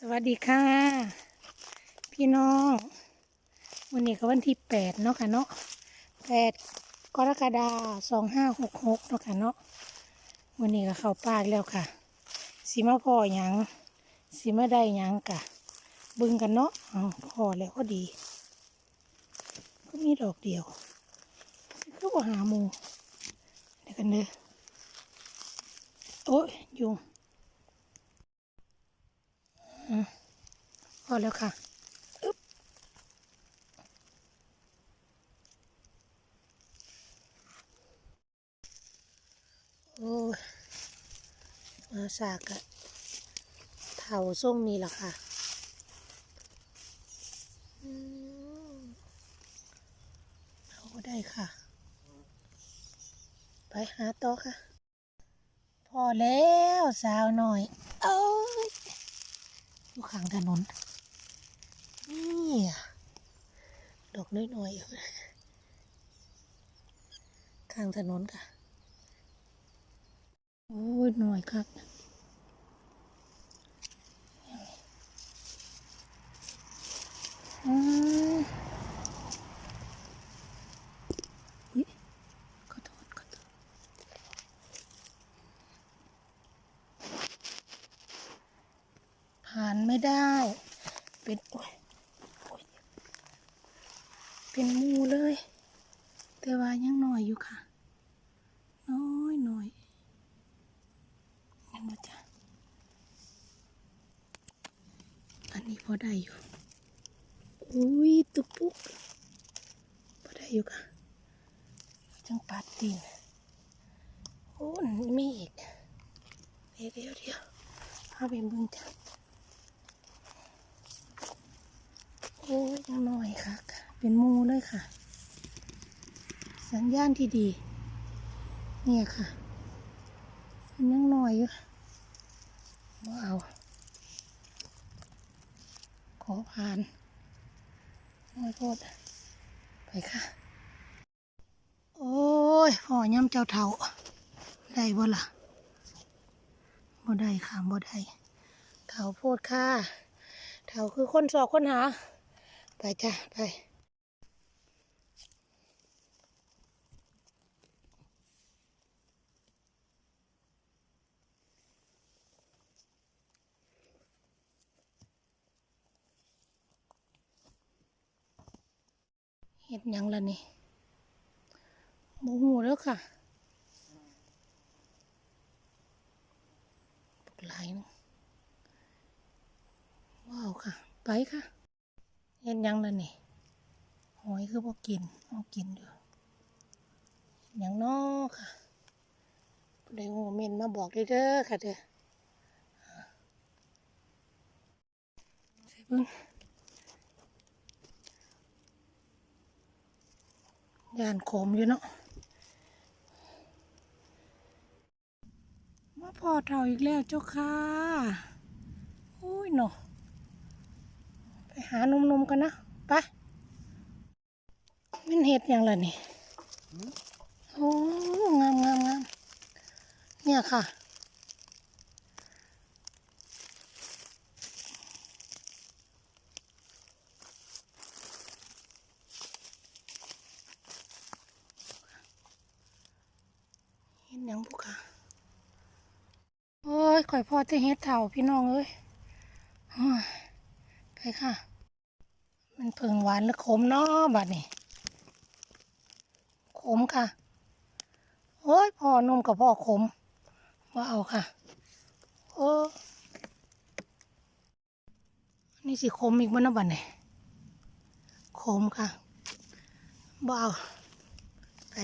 สวัสดีค่ะ พี่น้อง วันนี้ก็วันที่แปดเนาะค่ะเนาะแปดกรกฎาสองห้าหกหกเนาะค่ะเนาะวันนี้ก็เข้าป่ากแล้วค่ะสีมาพ่อหยังสีมาได้หยังกะบึงกันเนาะเอพอแล้วก็ดี ก็มีดอกเดียวก็หาหมูเดี๋ยวกันเด้อโอ้ยยุง พอแล้วค่ะโอ้มาสากอะเถาส้มนี่หละค่ะเอาได้ค่ะ ไปหาต่อค่ะ พอแล้วสาวหน่อย เอ้ย อยู่ข้างถนน นี่ดอกน้อยๆข้างถนนค่ะ โอ้ยหน่อยครับอืมอุ๊ยขอโทษขอโทษผ่านไม่ได้ เป็นโอ้ยโอ้ยเป็นหมูเลย แต่ ว่ายังน้อยอยู่ค่ะ น้อยน่อยงั้นมาจ้ะอันนี้พอได้อยู่ อุ้ยตุกปุ๊กพอได้อยู่ค่ะ จังปัดตีนโอ้ยมีอีกเดี๋ยวเดี๋ยวเดี๋ยวพาไปบึงจ้ะโอ้ยยังน้อยค่ะ เป็นมูเลยค่ะ สัญญาณที่ดี เนี่ยค่ะมันยังน้อยอยู่มาเอาขอผ่านน้อยโพดไปค่ะ โอ้ยพ่อย่ำเจ้าเท่าได้บ่ล่ะบ่ได้ค่ะบ่ได้เท่าโพดค่ะเท่าคือคนสอบคนหา ไปจ้ะ ไป เห็ดยังละนี่โมหูแล้วค่ะปกหลายนะว้าวค่ะ ไปค่ะ เห็นยังล่ะนี่หอยคือพอกินพอกินอยู่เฮ็ดยังนอค่ะผู้ใดหูเมนมาบอกเด้อค่ะเด้อใส่เบิ่ ยานโขมอยู่เนาะมาพอเท่าอีกแล้วเจ้าค่ะอุ้ยเนาะไปหานมๆกันนะไปมันเห็ดอย่างไรนี่โอ้งามงามงามเนี่ยค่ะ เห็นห ยังบุกค่ะโอ้ยข่อยพอจะเฮ็ดเถ่าพี่น้องเอ้ยไปค่ะ มันเพิ่งหวานหรือขมเนาะบัดนี้ขมค่ะ โอ้ยพ่อนมกับพ่อขมว่าเอาค่ะ โอ้นี่สิขมอีกบ้านะบัดนี้ขมค่ะบ่เอาไป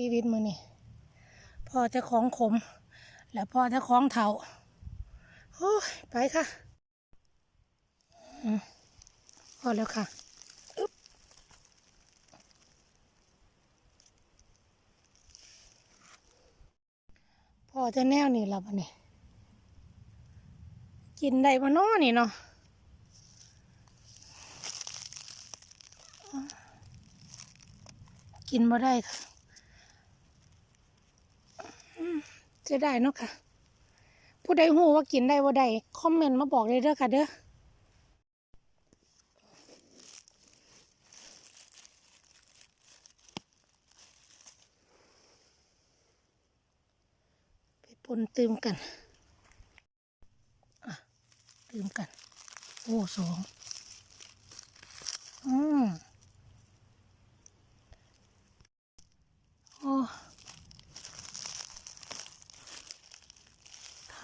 ชีวิตมือนี่พ่อจะของขม แล้วพ่อจะของเถาโอ้ยไปค่ะพอแล้วค่ะอึ๊บพอจะแนวนี่ละบันนี่กินได้บ่น้อนี่เนาะกินบ่ได้ค่ะอืม จะได้เนาะค่ะ ผู้ใดหูว่ากินได้ว่าใดคอมเมนต์มาบอกเลยเด้อค่ะเด้อไปปนตืมกันอะตืมกัน โอ้สองอืมโอ้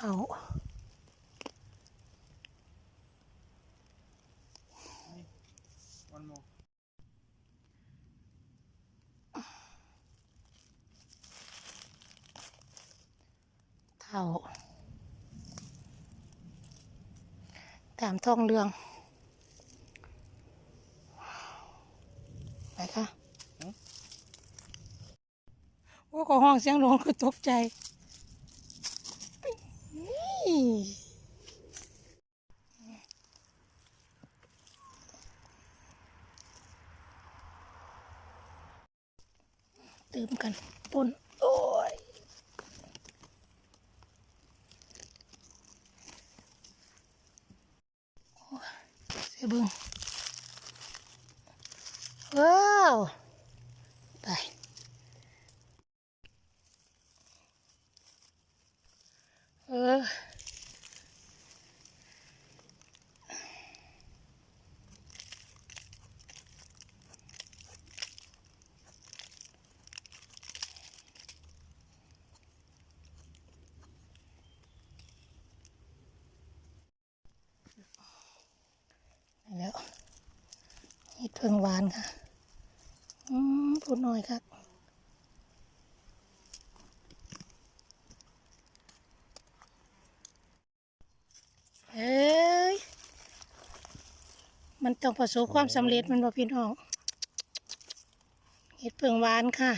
เท่า One more. เท่าตามท้องเรือง ไปค่ะหือว่าก็ห้องเสียงหลงก็ตกใจ นี่เติมกันปนโอ้ย เสียเบึงว้าวไป เออ แล้ว เห็ดเพิงหวานค่ะ อืมพูดหน่อยครับเอ้ย มันต้องประสบความสำเร็จมันบ่พี่น้อง เห็ดเพิงหวานค่ะ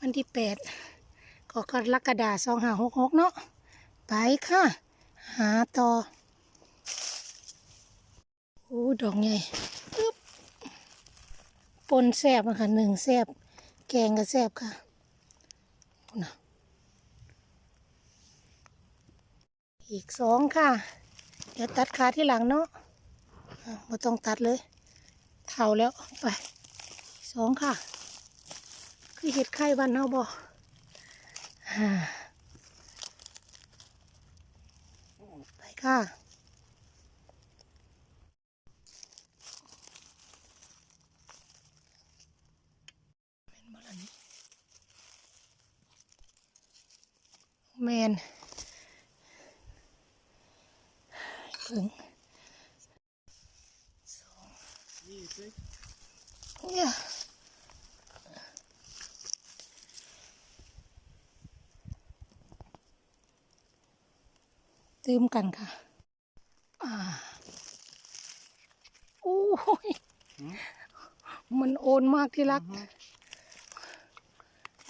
วันที่แปดก็กรกฎาสองห้าหกหกเนาะ ไปค่ะ หาต่อโอ้ดอกใหญ่ปึ๊บ ปนแซบนะคะหนึ่งแซบแกงก็แซบค่ะนะอีกสองค่ะ เดี๋ยวตัดขาที่หลังเนาะไม่ต้องตัดเลยเท่าแล้วไปสองค่ะ คือเห็ดไข่บ้านเนาบ่อ่าไปค่ะ เป็นบลัน แมนถึงสอง Easy. เนี่ยตืมกันค่ะ อ่าโอ้ย Hmm? มันโอนมากที่รัก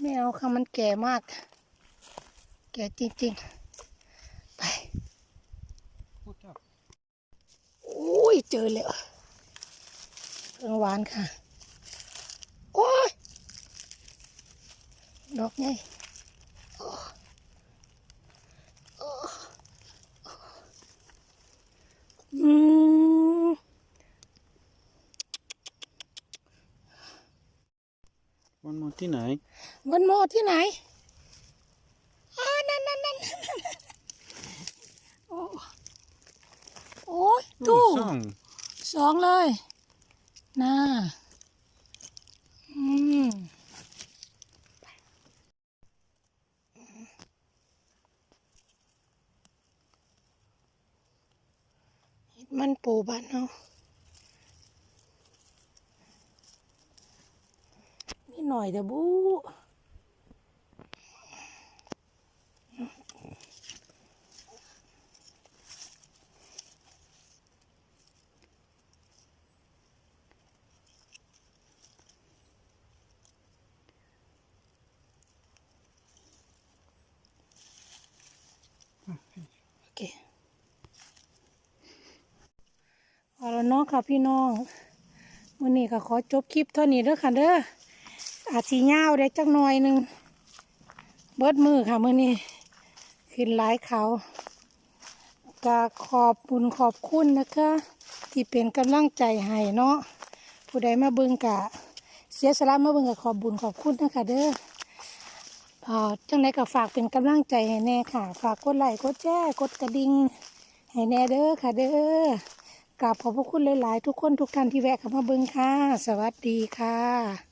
ไม่เอาค่ะ มันแก่มาก แก่จริงๆ ไป Put up. โอ้ย เจอแล้วเครื่องหวานค่ะ โอ้ย ดอกไงโอ้โอ้อืม One more ที่ไหน วันโมที่ไหนอ่านั่นนั่นนั่น โอ้โอ้ยตู้ Oh, song. สองเลยน่าอืมเฮ็ดมันปูบ้านเนาะนี่หน่อยเด้อบู โอเคเอาล้วเนาะค่ะพี่น้องวันนี้ก็ขอจบคลิปเท่านี้เด้อค่ะเด้ออาจสียาได้จักหน่อยหนึ่งเบิดมือค่ะมื่อนี้ขึ้นหลายเขากาขอบบุญขอบคุณนะคะ ที่เป็นกำลังใจให้เนาะผู้ใดมาเบิ่งกะ เสียสละมาเบิ่งกะขอบบุญขอบคุณนะคะเด้อ จังไดก็ฝากเป็นกำลังใจให้แน่ค่ะ ฝากกดไลค์กดแชร์กดกระดิ่งให้แน่เด้อค่ะเด้อกราบขอบพระคุณหลาย ๆ ทุกคนทุกท่านที่แวะเข้ามาเบิ่งค่ะ สวัสดีค่ะ